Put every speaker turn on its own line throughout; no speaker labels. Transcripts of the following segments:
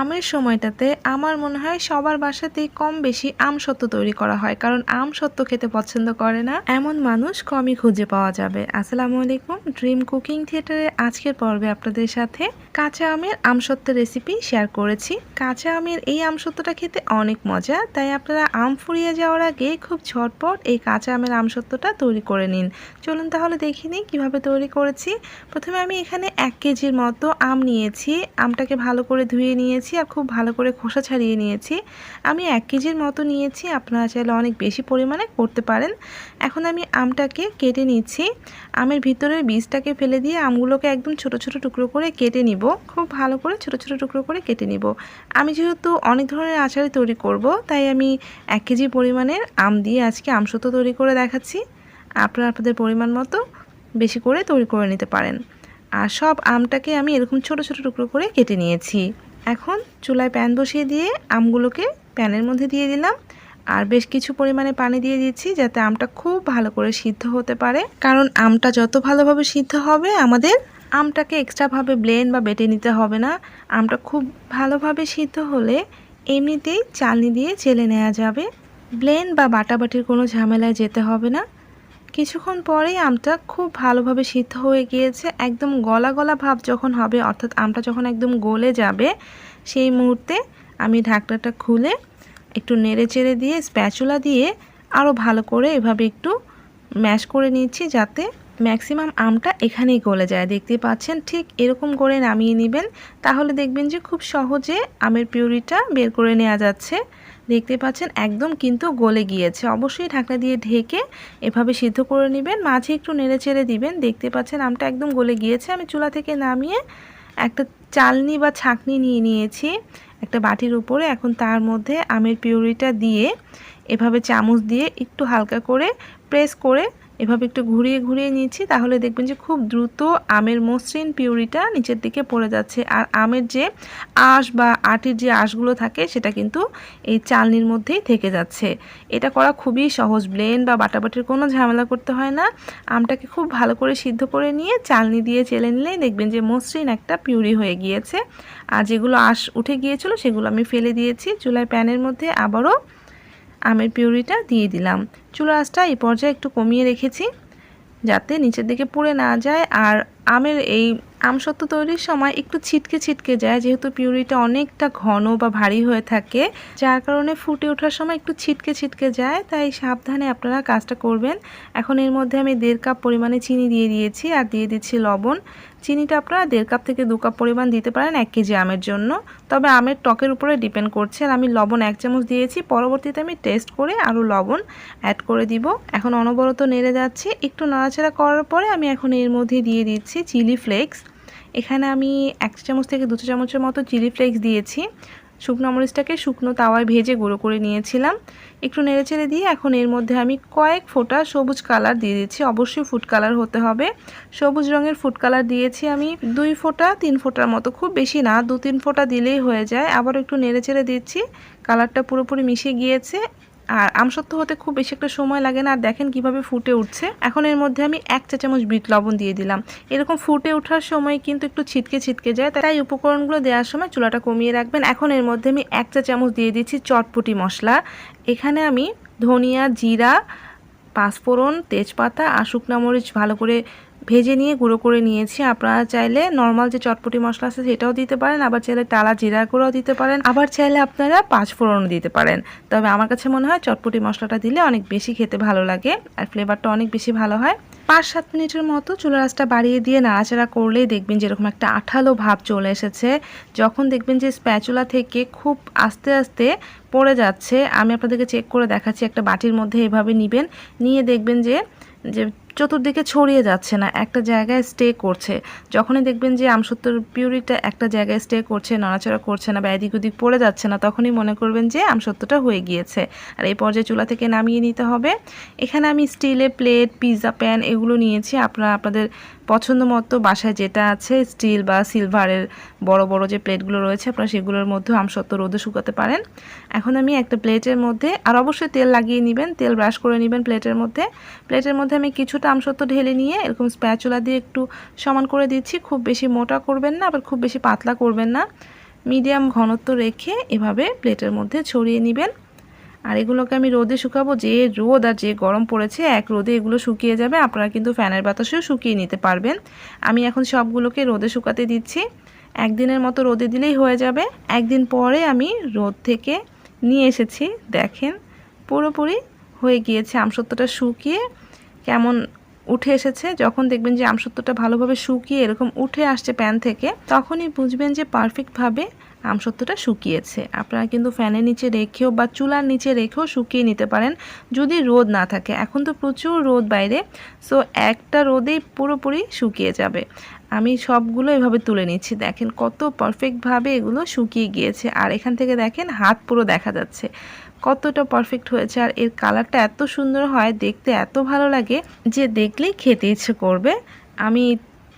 আমের সময়টাতে আমার মনে হয় সবার বাসাতেই কম বেশি আম সত্ত্ব তৈরি করা হয়, কারণ আম সত্ত্ব খেতে পছন্দ করে না। এমন মানুষ কমই খুঁজে পাওয়া যাবে। আসসালামু আলাইকুম ড্রিম কুকিং থিয়েটারের আজকের পর্বে আপনাদের সাথে কাঁচা আমের আমসত্ত্বের রেসিপি শেয়ার করেছি। কাঁচা আমের এই আমসত্ত্বটা খেতে অনেক মজা, তাই আপনারা আম ফুরিয়ে যাওয়ার আগে খুব ঝটপট এই কাঁচা আমের আমসত্ত্বটা তৈরি করে নিন। চলুন তাহলে দেখে নিই কীভাবে তৈরি করেছি। প্রথমে আমি এখানে এক কেজির মতো আম নিয়েছি। আমটাকে ভালো করে ধুয়ে নিয়েছি। আর খুব ভালো করে খোসা ছাড়িয়ে নিয়েছি। আমি এক কেজির মতো নিয়েছি, আপনারা চাইলে অনেক বেশি পরিমাণে করতে পারেন। এখন আমি আমটাকে কেটে নিচ্ছি। আমের ভিতরের বীজটাকে ফেলে দিয়ে আমগুলোকে একদম ছোট ছোট টুকরো করে কেটে নিব। খুব ভালো করে ছোট ছোট টুকরো করে কেটে নিব। আমি যেহেতু অনেক ধরনের আচারে তৈরি করব, তাই আমি এক কেজি পরিমাণের আম দিয়ে আজকে আমসত্ব তৈরি করে দেখাচ্ছি। আপনারা আপনাদের পরিমাণ মতো বেশি করে তৈরি করে নিতে পারেন। আর সব আমটাকে আমি এরকম ছোট ছোট টুকরো করে কেটে নিয়েছি। এখন চুলায় প্যান বসিয়ে দিয়ে আমগুলোকে প্যানের মধ্যে দিয়ে দিলাম। আর বেশ কিছু পরিমাণে পানি দিয়ে দিচ্ছি যাতে আমটা খুব ভালো করে সিদ্ধ হতে পারে। কারণ আমটা যত ভালোভাবে সিদ্ধ হবে, আমাদের আমটাকে এক্সট্রাভাবে ব্লেন বা বেটে নিতে হবে না। আমটা খুব ভালোভাবে সিদ্ধ হলে এমনিতেই চালনি দিয়ে চেলে নেওয়া যাবে। ব্লেন বা বাটাবাটির কোনো ঝামেলায় যেতে হবে না। কিছুক্ষণ পরেই আমটা খুব ভালোভাবে সিদ্ধ হয়ে গিয়েছে। একদম গলা গলা ভাব যখন হবে, অর্থাৎ আমটা যখন একদম গলে যাবে, সেই মুহূর্তে আমি ঢাকনাটা খুলে একটু নেড়ে চেড়ে দিয়ে স্প্যাচুলা দিয়ে আরও ভালো করে এভাবে একটু ম্যাশ করে নিচ্ছি যাতে ম্যাক্সিমাম আমটা এখানেই গলে যায়। দেখতে পাচ্ছেন, ঠিক এরকম করে নামিয়ে নেবেন। তাহলে দেখবেন যে খুব সহজে আমের পিউরিটা বের করে নেওয়া যাচ্ছে। দেখতে পাচ্ছেন, একদম কিন্তু গলে গিয়েছে। অবশ্যই ঢাকনা দিয়ে ঢেকে এভাবে সিদ্ধ করে নেবেন। মাঝে একটু নেড়ে চেড়ে দিবেন। দেখতে পাচ্ছেন, আমটা একদম গলে গিয়েছে। আমি চুলা থেকে নামিয়ে একটা চালনি বা ছাকনি নিয়ে নিয়েছি একটা বাটির উপরে। এখন তার মধ্যে আমের পিউরিটা দিয়ে এভাবে চামচ দিয়ে একটু হালকা করে প্রেস করে এভাবে একটু ঘুরিয়ে ঘুরিয়ে নিয়েছি, তাহলে দেখবেন যে খুব দ্রুত আমের মসৃণ পিউরিটা নিচের দিকে পড়ে যাচ্ছে। আর আমের যে আঁশ বা আটির যে আঁশগুলো থাকে, সেটা কিন্তু এই চালনির মধ্যেই থেকে যাচ্ছে। এটা করা খুবই সহজ। ব্লেন্ড বা বাটাবাটির কোনো ঝামেলা করতে হয় না। আমটাকে খুব ভালো করে সিদ্ধ করে নিয়ে চালনি দিয়ে চেলে নিলেই দেখবেন যে মসৃণ একটা পিউরি হয়ে গিয়েছে। আর যেগুলো আঁশ উঠে গিয়েছিল, সেগুলো আমি ফেলে দিয়েছি। চুলায় প্যানের মধ্যে আবারও আমের পিউরিটা দিয়ে দিলাম। চুলা আঁচটা এই পর্যায়ে একটু কমিয়ে রেখেছি যাতে নিচের দিকে পুড়ে না যায়। আর আমের এই আমসত্ত্ব তৈরির সময় একটু ছিটকে ছিটকে যায়, যেহেতু পিউরিটা অনেকটা ঘন বা ভারী হয়ে থাকে, যার কারণে ফুটে ওঠার সময় একটু ছিটকে ছিটকে যায়। তাই সাবধানে আপনারা কাজটা করবেন। এখন এর মধ্যে আমি দেড় কাপ পরিমাণে চিনি দিয়ে দিয়েছি আর দিয়ে দিচ্ছি লবণ। চিনিটা আপনারা দেড় কাপ থেকে দু কাপ পরিমাণ দিতে পারেন এক কেজি আমের জন্য। তবে আমের টকের উপরে ডিপেন্ড করছে। আমি লবণ এক চামচ দিয়েছি। পরবর্তীতে আমি টেস্ট করে আরও লবণ অ্যাড করে দিব। এখন অনবরত নেড়ে যাচ্ছে। একটু নাড়াচাড়া করার পরে আমি এখন এর মধ্যে দিয়ে দিচ্ছি চিলি ফ্লেক্স। এখানে আমি এক চামচ থেকে দু চামচের মতো চিলি ফ্লেক্স দিয়েছি। শুকনো মরিচটাকে শুকনো তাওয়ায় ভেজে গুঁড়ো করে নিয়েছিলাম। একটু নেড়ে ছেড়ে দিয়ে এখন এর মধ্যে আমি কয়েক ফোঁটা সবুজ কালার দিয়ে দিচ্ছি। অবশ্যই ফুড কালার হতে হবে। সবুজ রঙের ফুড কালার দিয়েছি আমি দুই ফোঁটা, তিন ফোঁটার মতো। খুব বেশি না দু তিন ফোঁটা দিলেই হয়ে যায়। আবার একটু নেড়ে ছেড়ে দিচ্ছি। কালারটা পুরোপুরি মিশে গিয়েছে। আর আমসত্ত্ব হতে খুব বেশি একটা সময় লাগে না। আর দেখেন কীভাবে ফুটে উঠছে। এখন এর মধ্যে আমি এক চা চামচ বিট লবণ দিয়ে দিলাম। এরকম ফুটে ওঠার সময় কিন্তু একটু ছিটকে ছিটকে যায়। তাই উপকরণগুলো দেওয়ার সময় চুলাটা কমিয়ে রাখবেন। এখন এর মধ্যে আমি এক চা চামচ দিয়ে দিচ্ছি চটপটি মশলা। এখানে আমি ধনিয়া, জিরা, পাঁচফোড়ন, তেজপাতা আর শুকনা মরিচ ভালো করে ভেজে নিয়ে গুঁড়ো করে নিয়েছি। আপনারা চাইলে নর্মাল যে চটপটি মশলা আছে সেটাও দিতে পারেন, আবার চাইলে টালা জিরা গুঁড়োও দিতে পারেন, আবার চাইলে আপনারা পাঁচ ফোড়নও দিতে পারেন। তবে আমার কাছে মনে হয় চটপটি মশলাটা দিলে অনেক বেশি খেতে ভালো লাগে আর ফ্লেভারটা অনেক বেশি ভালো হয়। পাঁচ সাত মিনিটের মতো চুলা রাসটা বাড়িয়ে দিয়ে নাড়াচাড়া করলেই দেখবেন যেরকম একটা আঠালো ভাব চলে এসেছে। যখন দেখবেন যে স্প্যাচুলা থেকে খুব আস্তে আস্তে পড়ে যাচ্ছে, আমি আপনাদেরকে চেক করে দেখাচ্ছি, একটা বাটির মধ্যে এভাবে নিবেন। নিয়ে দেখবেন যে যে চতুর্দিকে ছড়িয়ে যাচ্ছে না, একটা জায়গায় স্টে করছে। যখনই দেখবেন যে আমসত্তর পিউরিটা একটা জায়গায় স্টে করছে, নড়াচড়া করছে না বা এদিক ওদিক পড়ে যাচ্ছে না, তখনই মনে করবেন যে আমসত্বটা হয়ে গিয়েছে। আর এই পর্যায়ে চুলা থেকে নামিয়ে নিতে হবে। এখানে আমি স্টিলের প্লেট পিৎজা প্যান এগুলো নিয়েছি। আপনারা, আপনাদের পছন্দ মতো বাসায় যেটা আছে স্টিল বা সিলভারের বড় বড় যে প্লেটগুলো রয়েছে, আপনারা সেগুলোর মধ্যেও আমসত্ত্ব রোদে শুকাতে পারেন। এখন আমি একটা প্লেটের মধ্যে, আর অবশ্যই তেল লাগিয়ে নেবেন, তেল ব্রাশ করে নেবেন প্লেটের মধ্যে। প্লেটের মধ্যে আমি কিছুটা আমসত্ত্ব ঢেলে নিয়ে এরকম স্প্যাচুলা দিয়ে একটু সমান করে দিচ্ছি। খুব বেশি মোটা করবেন না, আবার খুব বেশি পাতলা করবেন না। মিডিয়াম ঘনত্ব রেখে এভাবে প্লেটের মধ্যে ছড়িয়ে নেবেন। আর এগুলোকে আমি রোদে শুকাবো, যে রোদ আর যে গরম পড়েছে, এক রোদে এগুলো শুকিয়ে যাবে, আপনারা কিন্তু ফ্যানের বাতাসেও শুকিয়ে নিতে পারবেন। আমি এখন সবগুলোকে রোদে শুকাতে দিচ্ছি। একদিনের মতো রোদে দিলেই হয়ে যাবে। একদিন পরে আমি রোদ থেকে নিয়ে এসেছি, দেখেন, পুরোপুরি হয়ে গিয়েছে আমসত্ত্বটা শুকিয়ে। কেমন উঠে এসেছে, যখন দেখবেন যে আমসত্ত্বটা ভালোভাবে শুকিয়ে এরকম উঠে আসছে প্যান থেকে, তখনই বুঝবেন যে পারফেক্টভাবে আমসত্ত্বটা শুকিয়েছে। আপনারা কিন্তু ফ্যানের নিচে রেখেও বা চুলার নিচে রেখেও শুকিয়ে নিতে পারেন, যদি রোদ না থাকে। এখন তো প্রচুর রোদ বাইরে, সো একটা রোদেই পুরোপুরি শুকিয়ে যাবে। আমি সবগুলো এভাবে তুলে নিচ্ছি। দেখেন কত পারফেক্টভাবে এগুলো শুকিয়ে গিয়েছে। আর এখান থেকে দেখেন হাত পুরো দেখা যাচ্ছে। কতটা পারফেক্ট হয়েছে আর এর কালারটা এত সুন্দর হয়, দেখতে এত ভালো লাগে যে দেখলেই খেতে ইচ্ছে করবে। আমি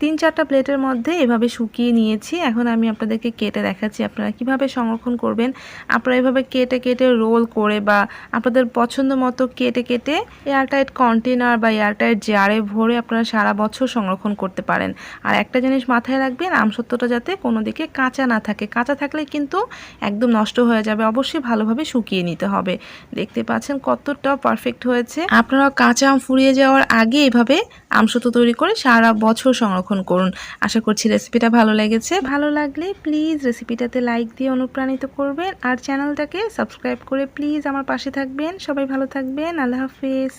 তিন চারটা প্লেটের মধ্যে এভাবে শুকিয়ে নিয়েছি। এখন আমি আপনাদেরকে কেটে দেখাচ্ছি আপনারা কীভাবে সংরক্ষণ করবেন। আপনারা এভাবে কেটে কেটে রোল করে বা আপনাদের পছন্দ মতো কেটে কেটে এয়ারটাইট কন্টেনার বা এয়ারটাইট জারে ভরে আপনারা সারা বছর সংরক্ষণ করতে পারেন। আর একটা জিনিস মাথায় রাখবেন আমসত্ত্বটা যাতে কোনো দিকে কাঁচা না থাকে। কাঁচা থাকলে কিন্তু একদম নষ্ট হয়ে যাবে। অবশ্যই ভালোভাবে শুকিয়ে নিতে হবে। দেখতে পাচ্ছেন কতটা পারফেক্ট হয়েছে। আপনারা কাঁচা আম ফুরিয়ে যাওয়ার আগে এভাবে আমসত্ত্ব তৈরি করে সারা বছর সংরক্ষণ করুন। আশা করছি রেসিপিটা ভালো লেগেছে। ভালো লাগলে প্লিজ রেসিপিটাতে লাইক দিয়ে অনুপ্রাণিত করবেন। আর চ্যানেলটাকে সাবস্ক্রাইব করে প্লিজ আমার পাশে থাকবেন। সবাই ভালো থাকবেন। আল্লাহ হাফিজ।